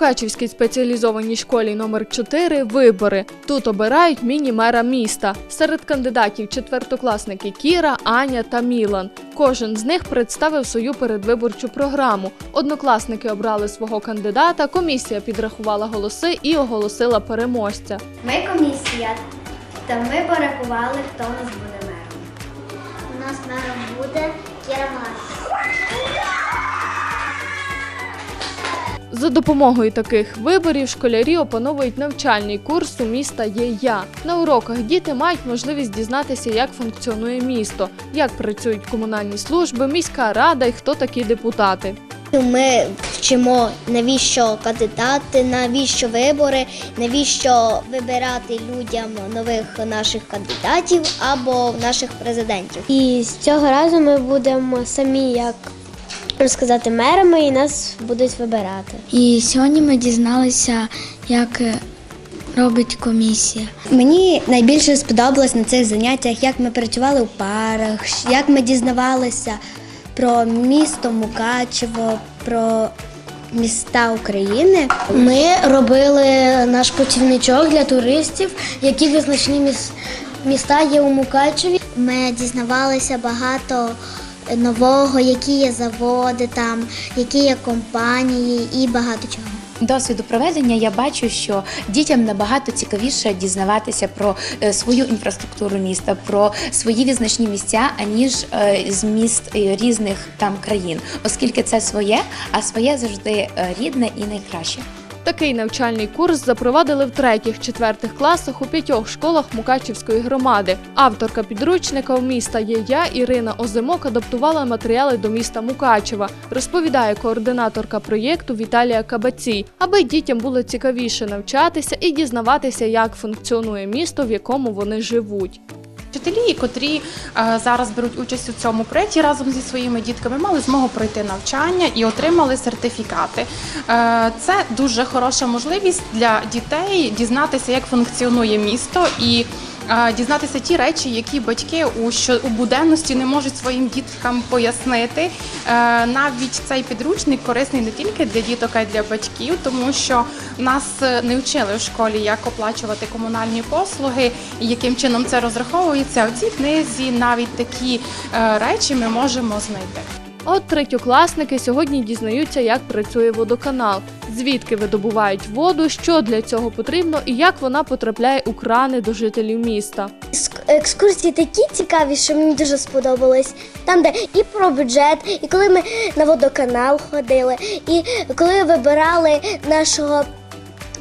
Мукачівській спеціалізованій школі номер 4 вибори. Тут обирають міні-мера міста. Серед кандидатів четвертокласники Кіра, Аня та Мілан. Кожен з них представив свою передвиборчу програму. Однокласники обрали свого кандидата, комісія підрахувала голоси і оголосила переможця. Ми комісія, та ми порахували, хто у нас буде мером. У нас мером буде Кіра За допомогою таких виборів школярі опановують навчальний курс у міста є я. На уроках діти мають можливість дізнатися, як функціонує місто, як працюють комунальні служби, міська рада і хто такі депутати. Ми вчимо, навіщо кандидати, навіщо вибори, навіщо вибирати людям нових наших кандидатів або наших президентів. І з цього разу ми будемо самі як розказати мерами, і нас будуть вибирати. І сьогодні ми дізналися, як е, робить комісія. Мені найбільше сподобалось на цих заняттях, як ми працювали у парах, як ми дізнавалися про місто Мукачево, про міста України. Ми робили наш путівничок для туристів, які визначні міс- міста є у Мукачеві. Ми дізнавалися багато нового, які є заводи там, які є компанії і багато чого. Досвіду проведення я бачу, що дітям набагато цікавіше дізнаватися про е, свою інфраструктуру міста, про свої визначні місця, аніж е, з міст е, різних там країн, оскільки це своє, а своє завжди рідне і найкраще. Такий навчальний курс запровадили в третіх-четвертих класах у п'ятьох школах Мукачівської громади. Авторка підручника у міста є я Ірина Озимок адаптувала матеріали до міста Мукачева, розповідає координаторка проєкту Віталія Кабацій, аби дітям було цікавіше навчатися і дізнаватися, як функціонує місто, в якому вони живуть. Вчителі, котрі е, зараз беруть участь у цьому проєкті разом зі своїми дітками, мали змогу пройти навчання і отримали сертифікати. Е, це дуже хороша можливість для дітей дізнатися, як функціонує місто і. Дізнатися ті речі, які батьки у що у буденності не можуть своїм діткам пояснити. Е, Навіть цей підручник корисний не тільки для діток, а й для батьків, тому що нас е, не вчили в школі, як оплачувати комунальні послуги яким чином це розраховується. У цій книзі навіть такі е, речі ми можемо знайти. От третьокласники сьогодні дізнаються, як працює водоканал, звідки видобувають воду, що для цього потрібно і як вона потрапляє у крани до жителів міста. Ск- Екскурсії такі цікаві, що мені дуже сподобалось. Там, де і про бюджет, і коли ми на водоканал ходили, і коли вибирали нашого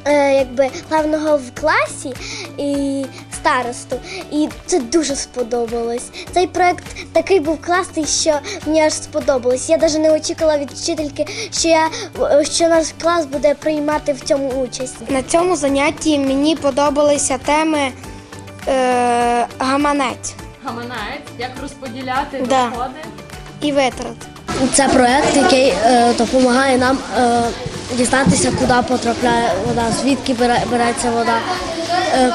е, якби главного в класі і старосту. І це дуже сподобалось. Цей проект такий був класний, що мені аж сподобалось. Я навіть не очікувала від вчительки, що я що наш клас буде приймати в цьому участь. На цьому занятті мені подобалися теми е, гаманець Гаманець, як розподіляти Да. доходи? і витрат. Це проект, який е, допомагає нам е, дізнатися, куди потрапляє вода, звідки береться вода. Е,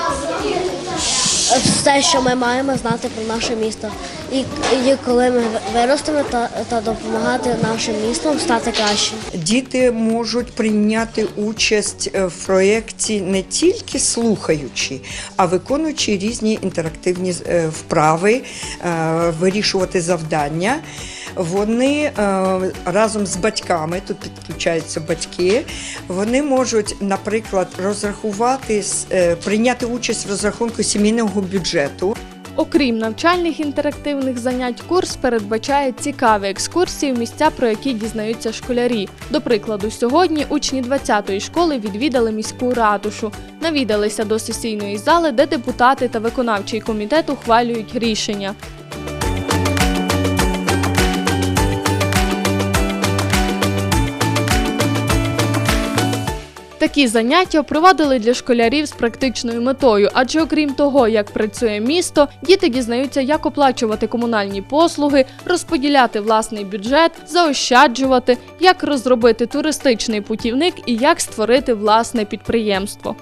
все, що ми маємо знати про наше місто. І, і коли ми виростемо, та, та допомагати нашим містам стати кращим. Діти можуть прийняти участь е, в проєкті не тільки слухаючи, а виконуючи різні інтерактивні е, вправи, е, вирішувати завдання. Вони е, разом з батьками, тут підключаються батьки, вони можуть, наприклад, розрахувати, е, прийняти участь в розрахунку сімейного бюджету. Окрім навчальних інтерактивних занять, курс передбачає цікаві екскурсії в місця, про які дізнаються школярі. До прикладу, сьогодні учні 20-ї школи відвідали міську ратушу, навідалися до сесійної зали, де депутати та виконавчий комітет ухвалюють рішення. Такі заняття провадили для школярів з практичною метою, адже окрім того, як працює місто, діти дізнаються, як оплачувати комунальні послуги, розподіляти власний бюджет, заощаджувати, як розробити туристичний путівник і як створити власне підприємство.